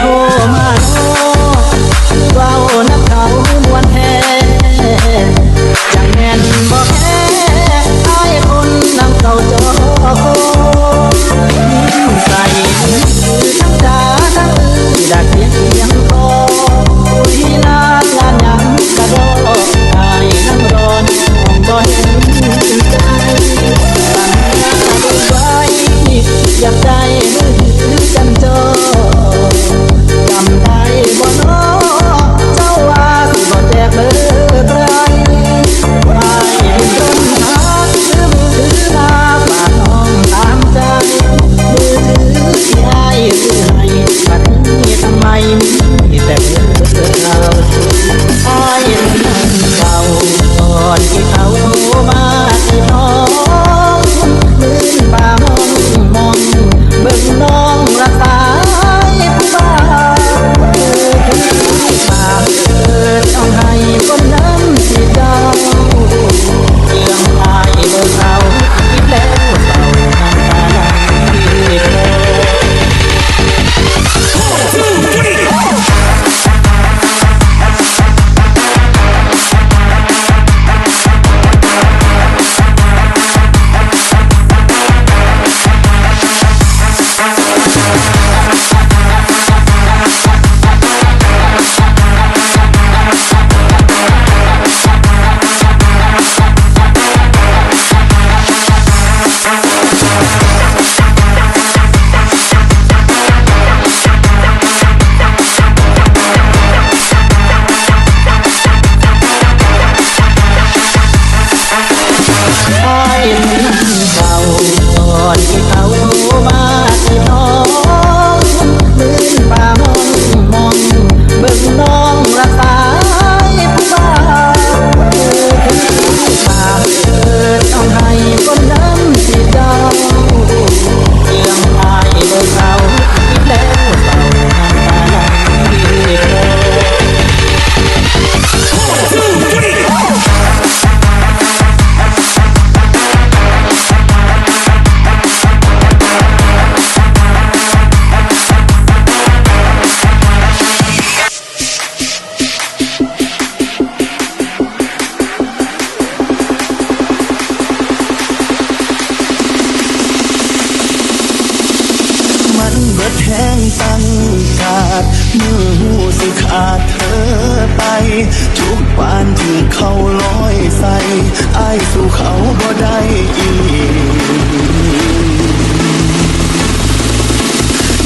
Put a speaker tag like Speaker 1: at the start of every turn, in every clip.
Speaker 1: ผู้ เมื่อหูสิขาดเธอไป ทุกปานที่เขาลอยใส่ไอ้สู่เขาบ่ได้อีก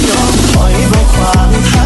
Speaker 1: ยอมถอยบ่ควา
Speaker 2: งทา